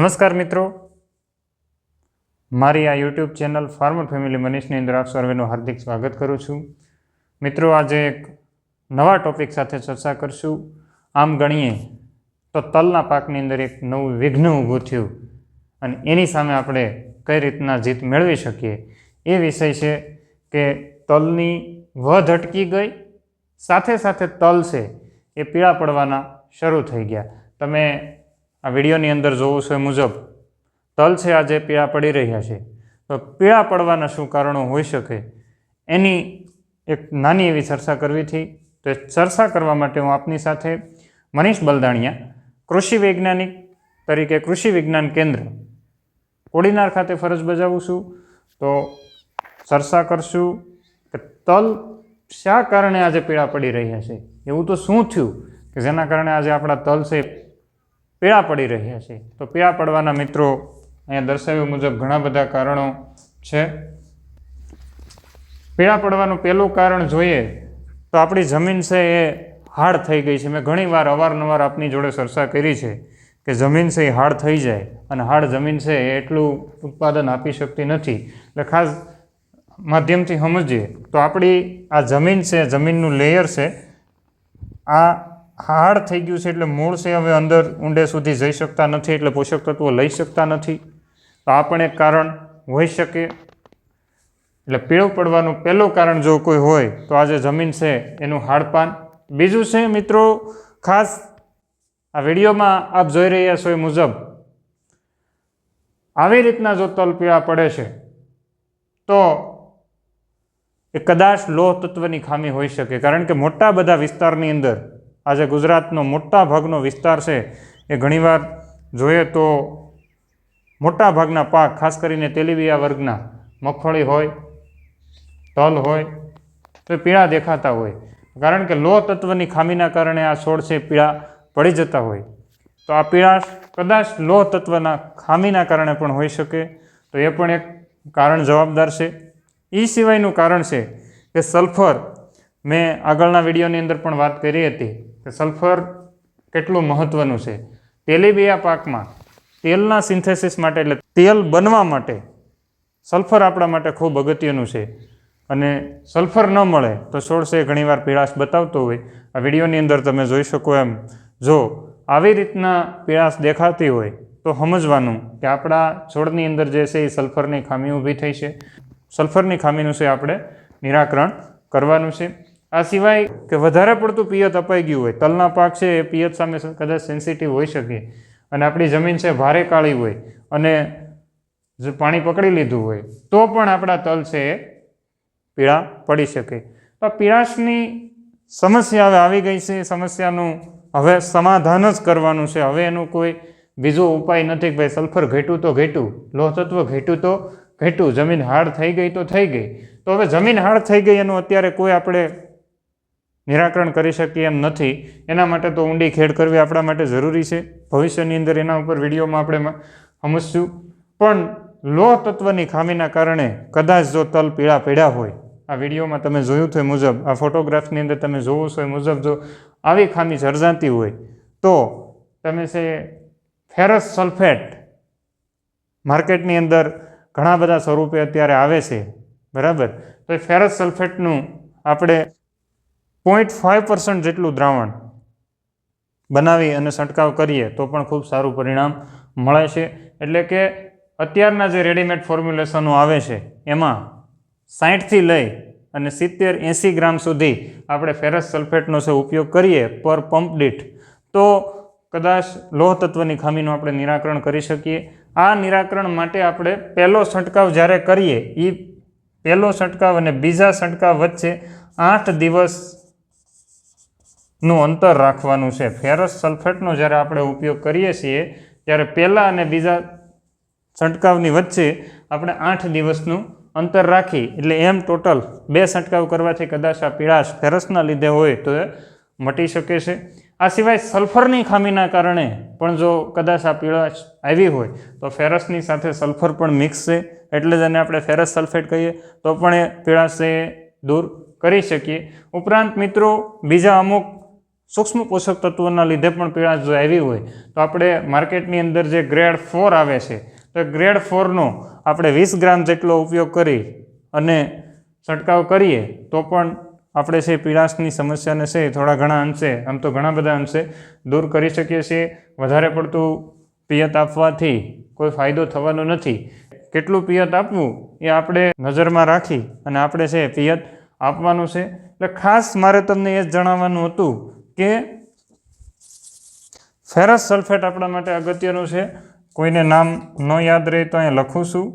નમસ્કાર મિત્રો. મારી આ યુટ્યુબ ચેનલ ફાર્મર ફેમિલી મનીષની અંદર આપ સર્વેનું હાર્દિક સ્વાગત કરું છું. મિત્રો, આજે એક નવા ટોપિક સાથે ચર્ચા કરશું. આમ ગણીએ તો તલના પાકની અંદર એક નવું વિઘ્ન ઊભું થયું અને એની સામે આપણે કઈ રીતના જીત મેળવી શકીએ? એ વિષય છે કે તલની વધ અટકી ગઈ, સાથે સાથે તલ છે એ પીળા પડવાના શરૂ થઈ ગયા. તમે આ વિડીયોની અંદર જોવું છે મુજબ, તલ છે આજે પીળા પડી રહ્યા છે, તો પીળા પડવાના શું કારણો હોઈ શકે? એની એક નાની એવી ચર્ચા કરવી હતી. તો એ ચર્ચા કરવા માટે હું આપની સાથે મનીષ બલદાણિયા, કૃષિ વૈજ્ઞાનિક તરીકે કૃષિ વિજ્ઞાન કેન્દ્ર, કોડીનાર ખાતે ફરજ બજાવું છું. તો ચર્ચા કરશું કે તલ શા કારણે આજે પીળા પડી રહ્યા છે? એવું તો શું થયું? કે જેના કારણે આજે આપણા તલ છે પીળા પડી રહ્યા છે. તો પીળા પડવાના મિત્રો અહીંયા દર્શાવ્યા મુજબ ઘણા બધા કારણો છે. પીળા પડવાનું પહેલું કારણ જોઈએ તો આપણી જમીન છે એ હાર્ડ થઈ ગઈ છે. મેં ઘણીવાર અવારનવાર આપની જોડે ચર્ચા કરી છે કે જમીન છે એ હાર્ડ થઈ જાય અને હાર્ડ જમીન છે એ એટલું ઉત્પાદન આપી શકતી નથી. એટલે ખાસ માધ્યમથી સમજીએ તો આપણી આ જમીન છે, જમીનનું લેયર છે, આ હાર્ડ થઈ ગયું છે એટલે મૂળ છે હવે અંદર ઊંડે સુધી જઈ શકતા નથી એટલે પોષક તત્વો લઈ શકતા નથી. તો આ પણ એક કારણ હોઈ શકે. એટલે પીળું પડવાનું પહેલું કારણ જો કોઈ હોય તો આજે જમીન છે એનું હાડપાન. બીજું છે મિત્રો, ખાસ આ વિડીયોમાં આપ જોઈ રહ્યા છો એ મુજબ આવી રીતના જો તલ પીળા પડે છે, તો એ કદાચ લોહ તત્વની ખામી હોઈ શકે. કારણ કે મોટા બધા વિસ્તારની અંદર આજે ગુજરાતનો મોટા ભાગનો વિસ્તાર છે એ ઘણીવાર જોઈએ તો મોટા ભાગના પાક, ખાસ કરીને તેલીબિયા વર્ગના, મગફળી હોય, તલ હોય, તો એ પીળા દેખાતા હોય. કારણ કે લોહ તત્વની ખામીના કારણે આ છોડ છે પીળા પડી જતા હોય. તો આ પીળાશ કદાચ લોહ તત્વના ખામીના કારણે પણ હોઈ શકે. તો એ પણ એક કારણ જવાબદાર છે. એ સિવાયનું કારણ છે કે સલ્ફર મેં આગળના વિડીયોની અંદર પણ વાત કરી હતી. કે સલ્ફર કેટલું મહત્ત્વનું છે? તેલીબિયા પાકમાં તેલના સિન્થેસિસ માટે એટલે તેલ બનવા માટે સલ્ફર આપણા માટે ખૂબ અગત્યનું છે. અને સલ્ફર ન મળે તો છોડ છે ઘણીવાર પીળાશ બતાવતો હોય. આ વિડીયોની અંદર તમે જોઈ શકો એમ. જો આવી રીતના પીળાશ દેખાતી હોય તો સમજવાનું કે આપણા છોડની અંદર જે છે એ સલ્ફરની ખામી ઊભી થઈ છે. સલ્ફરની ખામીનું છે આપણે નિરાકરણ કરવાનું છે. આ સિવાય કે વધારે પડતું પિયત અપાઈ ગયું હોય, તલના પાક છે એ પિયત સામે કદાચ સેન્સિટિવ હોઈ શકે. અને આપણી જમીન છે ભારે કાળી હોય અને જો પાણી પકડી લીધું હોય, તો પણ આપણા તલ છે એ પીળા પડી શકે. તો પીળાશની સમસ્યા હવે આવી ગઈ છે, સમસ્યાનું હવે સમાધાન જ કરવાનું છે. હવે એનું કોઈ બીજો ઉપાય નથી ભાઈ સલ્ફર ઘટ્યું તો ઘટ્યું લોહ તત્વ ઘટ્યું તો ઘટ્યું, જમીન હાર્ડ થઈ ગઈ તો થઈ ગઈ. તો હવે જમીન હાર્ડ થઈ ગઈ એનું અત્યારે કોઈ આપણે નિરાકરણ કરી શકીએ એમ નથી. એના માટે તો ઊંડી ખેડ કરવી આપણા માટે જરૂરી છે. ભવિષ્યની અંદર એના ઉપર વિડીયોમાં આપણે સમજશું પણ લોહ તત્વની ખામીના કારણે કદાચ જો તલ પીળા પીળા હોય, આ વિડીયોમાં તમે જોયું તો મુજબ, આ ફોટોગ્રાફની અંદર તમે જોવો છો એ મુજબ જો આવી ખામી સર્જાતી હોય, તો તમે છે ફેરસ સલ્ફેટ માર્કેટની અંદર ઘણા બધા સ્વરૂપે અત્યારે આવે છે. બરાબર? તો એ ફેરસ સલ્ફેટનું આપણે પોઈન્ટ ફાઇવ પર્સન્ટ જેટલું દ્રાવણ બનાવી અને છંટકાવ કરીએ તો પણ ખૂબ સારું પરિણામ મળે છે. એટલે કે અત્યારના જે રેડીમેડ ફોર્મ્યુલેશનો આવે છે, એમાં સાઠથી લઈ અને સિત્તેર એંસી ગ્રામ સુધી આપણે ફેરસ સલ્ફેટનો છે ઉપયોગ કરીએ પર પંપ દીઠ, તો કદાચ લોહ તત્વની ખામીનું આપણે નિરાકરણ કરી શકીએ. આ નિરાકરણ માટે આપણે પહેલો છંટકાવ જ્યારે કરીએ એ પહેલો છંટકાવ અને બીજા છંટકાવ વચ્ચે આઠ દિવસ નું અંતર રાખવાનું છે. ફેરસ સલ્ફેટનો જ્યારે આપણે ઉપયોગ કરીએ છીએ, ત્યારે પહેલાં અને બીજા છંટકાવની વચ્ચે આપણે આઠ દિવસનું અંતર રાખી, એટલે એમ ટોટલ બે છંટકાવ કરવાથી કદાચ આ પીળાશ ફેરસના લીધે હોય તો એ મટી શકે છે. આ સિવાય સલ્ફરની ખામીના કારણે પણ જો કદાચ આ પીળાશ આવી હોય, તો ફેરસની સાથે સલ્ફર પણ મિક્સ છે. એટલે જ એને આપણે ફેરસ સલ્ફેટ કહીએ, તો પણ એ પીળાશ દૂર કરી શકીએ. ઉપરાંત મિત્રો, બીજા અમુક સૂક્ષ્મ પોષક તત્વોના લીધે પણ પીળાશ જો આવી હોય, તો આપણે માર્કેટની અંદર જે ગ્રેડ ફોર આવે છે, તો ગ્રેડ ફોરનો આપણે વીસ ગ્રામ જેટલો ઉપયોગ કરી અને છંટકાવ કરીએ, તો પણ આપણે છે પીળાશની સમસ્યાને છે થોડા ઘણા અંશે, આમ તો ઘણા બધા અંશે દૂર કરી શકીએ છીએ. વધારે પડતું પિયત આપવાથી કોઈ ફાયદો થવાનો નથી. કેટલું પિયત આપવું એ આપણે નજરમાં રાખી અને આપણે છે પિયત આપવાનું છે. એટલે ખાસ મારે તમને એ જ જણાવવાનું હતું કે ફેરસ સલ્ફેટ આપણા માટે અગત્યનું છે. કોઈને નામ ન યાદ રહે તો અહીંયા લખું છું.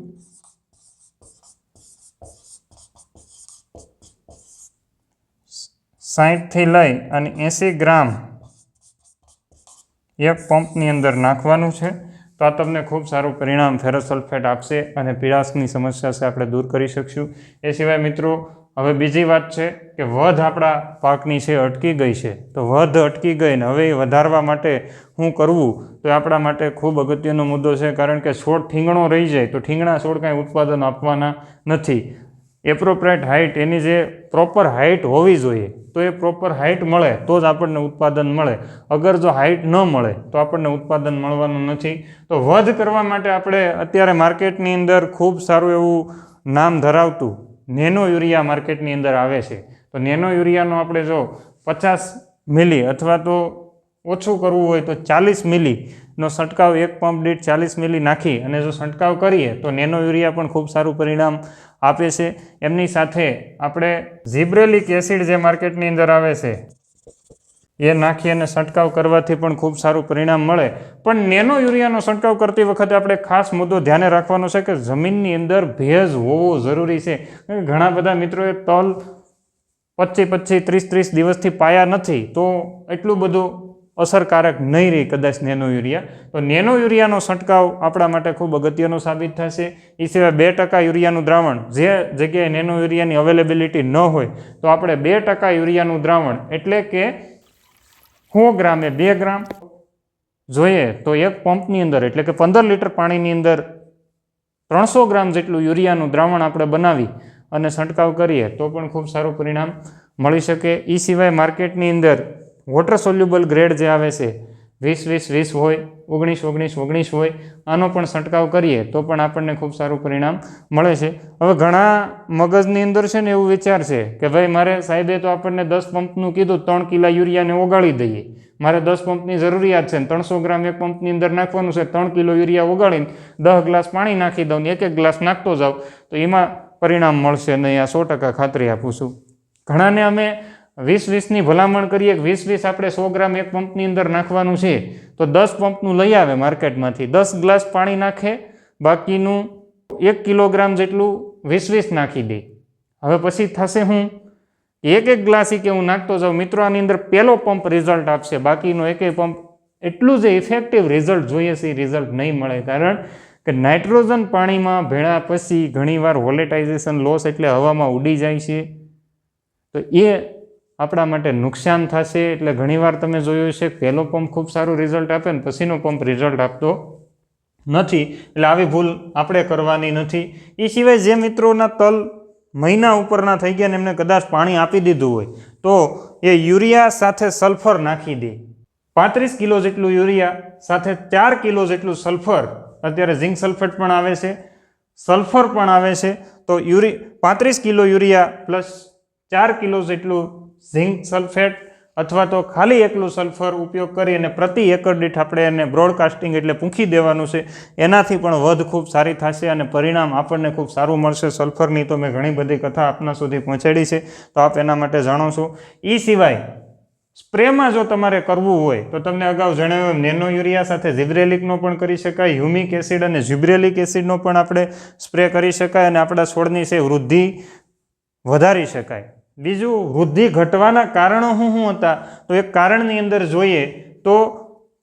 સાહીઠથી લઈ અને એંસી ગ્રામ એક પંપની અંદર નાખવાનું છે. તો આ તમને ખૂબ સારું પરિણામ ફેરસ સલ્ફેટ આપશે અને પીળાશની સમસ્યા છે, આપણે દૂર કરી શકશું. એ સિવાય મિત્રો હવે બીજી વાત છે કે વધ આપણા પાકની છે, અટકી ગઈ છે. તો વધ અટકી ગઈ ને હવે એ વધારવા માટે શું કરવું? તો આપણા માટે ખૂબ અગત્યનો મુદ્દો છે, કારણ કે છોડ ઠીંગણો રહી જાય તો ઠીંગણા છોડ કાંઈ ઉત્પાદન આપવાના નથી. એપ્રોપ્રાઇટ હાઇટ, એની જે પ્રોપર હાઇટ હોવી જોઈએ, તો એ પ્રોપર હાઇટ મળે, તો જ આપણને ઉત્પાદન મળે. અગર જો હાઇટ ન મળે, તો આપણને ઉત્પાદન મળવાનું નથી. તો વધ કરવા માટે આપણે અત્યારે માર્કેટની અંદર ખૂબ સારું એવું નામ ધરાવતું નેનો યુરિયા માર્કેટની અંદર આવે છે. તો નેનો યુરિયાનો આપણે જો પચાસ મિલી અથવા તો ઓછું કરવું હોય તો ચાલીસ મિલીનો છંટકાવ એક પંપ દીઠ ચાલીસ મિલી નાખી અને જો છંટકાવ કરીએ તો નેનો યુરિયા પણ ખૂબ સારું પરિણામ આપે છે. એમની સાથે આપણે ઝીબ્રેલિક એસિડ જે માર્કેટની અંદર આવે છે એ નાખી અને છંટકાવ કરવાથી પણ ખૂબ સારું પરિણામ મળે. પણ નેનો યુરિયાનો છંટકાવ કરતી વખતે આપણે ખાસ મુદ્દો ધ્યાને રાખવાનો છે કે જમીનની અંદર ભેજ હોવો જરૂરી છે. ઘણા બધા મિત્રોએ તલ પચીસ પચીસ ત્રીસ ત્રીસ દિવસથી પાયા નથી. તો એટલું બધું અસરકારક નહીં રહી કદાચ નેનો યુરિયા. તો નેનો યુરિયાનો છંટકાવ આપણા માટે ખૂબ અગત્યનો સાબિત થશે. એ સિવાય બે ટકા યુરિયાનું દ્રાવણ, જે જગ્યાએ નેનો યુરિયાની અવેલેબિલિટી ન હોય, તો આપણે બે ટકા યુરિયાનું દ્રાવણ એટલે કે સો ગ્રામે બે ગ્રામ. જોઈએ, તો એક પંપની અંદર, એટલે કે પંદર લીટર પાણીની અંદર ત્રણસો ગ્રામ જેટલું યુરિયાનું દ્રાવણ આપણે બનાવી અને છંટકાવ કરીએ, તો પણ ખૂબ સારું પરિણામ મળી શકે. એ સિવાય માર્કેટની અંદર વોટર સોલ્યુબલ ગ્રેડ જે આવે છે વીસ વીસ વીસ હોય, ઓગણીસ ઓગણીસ ઓગણીસ હોય, આનો પણ છંટકાવ કરીએ તો પણ આપણને ખૂબ સારું પરિણામ મળે છે. હવે ઘણા મગજની અંદર છે ને એવું વિચાર છે કે ભાઈ મારે સાહેબે તો આપણને દસ પંપનું કીધું, ત્રણ કિલા યુરિયાને ઓગાળી દઈએ. મારે દસ પંપની જરૂરિયાત છે ત્રણસો ગ્રામ એક પંપની અંદર નાખવાનું છે, ત્રણ કિલો યુરિયા ઓગાળીને દસ ગ્લાસ પાણી નાખી દઉં એક એક ગ્લાસ નાખતો જાઉં, તો એમાં પરિણામ મળશે નહીં. આ સો ટકા ખાતરી આપું છું. ઘણાને અમે વીસ વીસની ભલામણ કરીએ કે વીસ વીસ આપણે સો ગ્રામ એક પંપની અંદર નાખવાનું છે, તો દસ પંપનું લઈ આવે માર્કેટમાંથી. દસ ગ્લાસ પાણી નાખે, બાકીનું એક કિલોગ્રામ જેટલું વીસ વીસ નાખી દે. હવે પછી થશે હું, એક એક ગ્લાસ કે હું નાખતો જાઉં. મિત્રો, આની અંદર પહેલો પંપ રિઝલ્ટ આપશે. બાકીનો એકે પંપ એટલું જ ઇફેક્ટિવ રિઝલ્ટ જોઈએ છે એ રિઝલ્ટ નહીં મળે. કારણ કે નાઇટ્રોજન પાણીમાં ભેળા પછી ઘણીવાર વોલેટાઇઝેશન લોસ એટલે હવામાં ઉડી જાય છે. તો એ આપણા માટે નુકસાન થશે એટલે ઘણીવાર તમે જોયું છે પહેલો પંપ ખૂબ સારું રિઝલ્ટ આપે ને પછીનો પંપ રિઝલ્ટ આપતો નથી. એટલે આવી ભૂલ આપણે કરવાની નથી. એ સિવાય જે મિત્રોના તલ મહિના ઉપરના થઈ ગયા ને એમને કદાચ પાણી આપી દીધું હોય, તો એ યુરિયા સાથે સલ્ફર નાખી દે. પાંત્રીસ કિલો જેટલું યુરિયા સાથે ચાર કિલો જેટલું સલ્ફર, અત્યારે ઝિંક સલ્ફેટ પણ આવે છે. સલ્ફર પણ આવે છે, તો યુરી પાંત્રીસ કિલો યુરિયા પ્લસ ચાર કિલો જેટલું ઝિંક સલ્ફેટ અથવા તો ખાલી એકલું સલ્ફર ઉપયોગ કરી અને પ્રતિ એકર દીઠ આપણે એને બ્રોડકાસ્ટિંગ એટલે પૂંખી દેવાનું છે. એનાથી પણ વધ ખૂબ સારી થશે અને પરિણામ આપણને ખૂબ સારું મળશે. સલ્ફરની તો મેં ઘણી બધી કથા આપના સુધી પહોંચાડી છે. તો આપ એના માટે જાણો છો. એ સિવાય સ્પ્રેમાં જો તમારે કરવું હોય તો તમને અગાઉ જણાવ્યું નેનો યુરિયા સાથે ઝિબ્રેલિકનો પણ કરી શકાય, હ્યુમિક એસિડ અને ઝિબ્રેલિક એસિડનો પણ આપણે સ્પ્રે કરી શકાય અને આપણા છોડની છે વૃદ્ધિ વધારી શકાય. બીજું વૃદ્ધિ ઘટવાના કારણો શું શું હતા? તો એક કારણની અંદર જોઈએ તો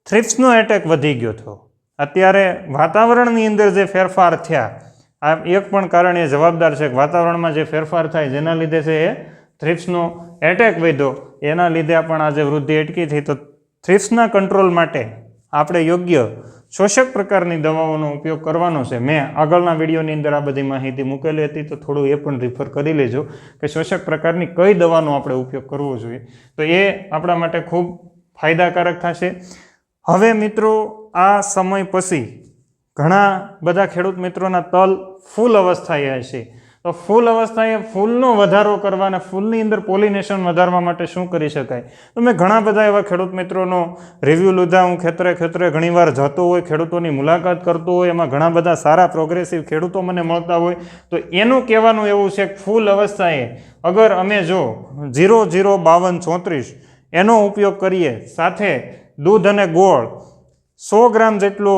થ્રિપ્સનો એટેક વધી ગયો હતો. અત્યારે વાતાવરણની અંદર જે ફેરફાર થયા, આ એક પણ કારણ એ જવાબદાર છે કે વાતાવરણમાં જે ફેરફાર થાય જેના લીધે છે એ થ્રિપ્સનો એટેક વધ્યો. એના લીધે પણ આજે વૃદ્ધિ અટકી થઈ તો થ્રિપ્સના કંટ્રોલ માટે આપણે યોગ્ય શોષક પ્રકારની દવાઓનો ઉપયોગ કરવાનો છે. મેં આગળના વિડીયોની અંદર આ બધી માહિતી મૂકેલી હતી, તો થોડું એ પણ રિફર કરી લેજો કે શોષક પ્રકારની કઈ દવાનો આપણે ઉપયોગ કરવો જોઈએ. તો એ આપણા માટે ખૂબ ફાયદાકારક થશે. હવે મિત્રો, આ સમય પછી ઘણા બધા ખેડૂત મિત્રોના તલ ફૂલ અવસ્થાએ હશે. તો ફૂલ અવસ્થાએ ફૂલનો વધારો કરવા અને ફૂલની અંદર પોલિનેશન વધારવા માટે શું કરી શકાય? તો મેં ઘણા બધા એવા ખેડૂત મિત્રોનો રિવ્યૂ લીધા. હું ખેતરે ખેતરે ઘણીવાર જતો હોય, ખેડૂતોની મુલાકાત કરતો હોય, એમાં ઘણા બધા સારા પ્રોગ્રેસિવ ખેડૂતો મને મળતા હોય. તો એનું કહેવાનું એવું છે કે ફૂલ અવસ્થાએ અગર અમે જો જીરો જીરો બાવન ચોત્રીસ એનો ઉપયોગ કરીએ, સાથે દૂધ અને ગોળ સો ગ્રામ જેટલો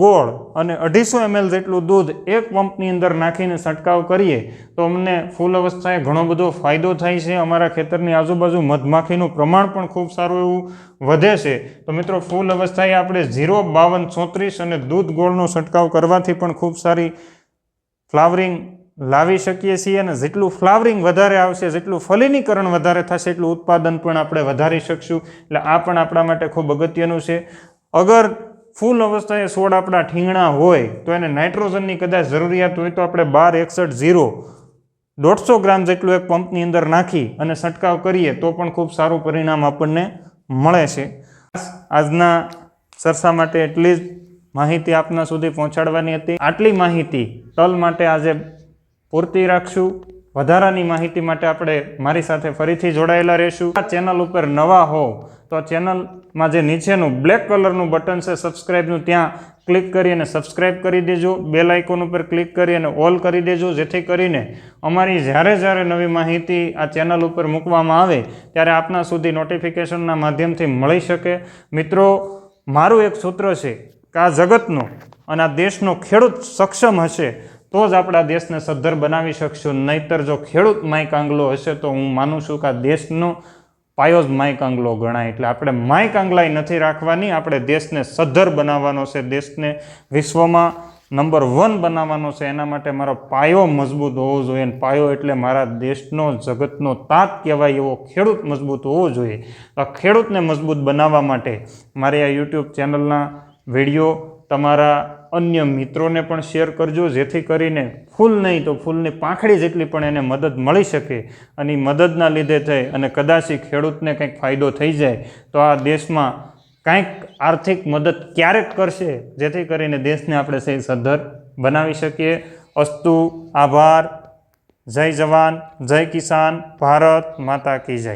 ગોળ અને અઢીસો એમએલ જેટલું દૂધ એક પંપની અંદર નાખીને છંટકાવ કરીએ, તો અમને ફૂલ અવસ્થાએ ઘણો બધો ફાયદો થાય છે. અમારા ખેતરની આજુબાજુ મધમાખીનું પ્રમાણ પણ ખૂબ સારું એવું વધે છે. તો મિત્રો, ફૂલ અવસ્થાએ આપણે ઝીરો, બાવન, ચોત્રીસ અને દૂધ ગોળનો છંટકાવ કરવાથી પણ ખૂબ સારી ફ્લાવરિંગ લાવી શકીએ છીએ અને જેટલું ફ્લાવરિંગ વધારે આવશે, જેટલું ફલિનીકરણ વધારે થશે, એટલું ઉત્પાદન પણ આપણે વધારી શકશું. એટલે આ પણ આપણા માટે ખૂબ અગત્યનું છે. અગર ફૂલ અવસ્થાએ છોડ આપણા ઠીંગણા હોય, તો એને નાઇટ્રોજનની કદાચ જરૂરિયાત હોય તો આપણે બાર એકસઠ ઝીરો દોઢસો ગ્રામ જેટલું એક પંપની અંદર નાખી અને છંટકાવ કરીએ તો પણ ખૂબ સારું પરિણામ આપણને મળે છે. આજના ચર્ચા માટે એટલી જ માહિતી આપના સુધી પહોંચાડવાની હતી. આટલી માહિતી તલ માટે આજે પૂરતી રાખશું. વધારાની માહિતી માટે આપણે મારી સાથે ફરીથી જોડાયેલા રહીશું. આ ચેનલ ઉપર નવા હો, તો આ ચેનલમાં જે નીચેનું બ્લેક કલરનું બટન છે સબસ્ક્રાઈબનું ત્યાં ક્લિક કરી અને સબસ્ક્રાઈબ કરી દેજો. બેલ આઇકોન ઉપર ક્લિક કરી અને ઓલ કરી દેજો, જેથી કરીને અમારી જ્યારે જ્યારે નવી માહિતી આ ચેનલ ઉપર મૂકવામાં આવે, ત્યારે આપના સુધી નોટિફિકેશનના માધ્યમથી મળી શકે. મિત્રો, મારું એક સૂત્ર છે કે આ જગતનો અને આ દેશનો ખેડૂત સક્ષમ હશે તો જ આપણા દેશને સદ્ધર બનાવી શકશું. નહીતર જો ખેડૂત માઇક આંગલો હશે તો હું માનું છું કે આ દેશનો પાયો જ માઇક આંગલો ગણાય. એટલે આપણે માઇક આંગલાઈ નથી રાખવાની, આપણે દેશને સદ્ધર બનાવવાનો છે. દેશને વિશ્વમાં નંબર વન બનાવવાનો છે. એના માટે મારો પાયો મજબૂત હોવો જોઈએ અને પાયો એટલે મારા દેશનો જગતનો તાત કહેવાય એવો ખેડૂત મજબૂત હોવો જોઈએ. તો ખેડૂતને મજબૂત બનાવવા માટે મારે આ યુટ્યુબ ચેનલના વીડિયો તમારા અન્ય મિત્રોને પણ શેર કરજો, જેથી કરીને ફૂલ નહીં તો ફૂલની પાંખડી જેટલી પણ એને મદદ મળી શકે અને મદદના લીધે થઈ અને કદાચ ખેડૂતને કંઈક ફાયદો થઈ જાય, તો આ દેશમાં કાંઈક આર્થિક મદદ ક્યારેક કરશે, જેથી કરીને દેશને આપણે સહી સદ્ધર બનાવી શકીએ. અસ્તુ, આભાર. જય જવાન, જય કિસાન, ભારત માતા કી જય.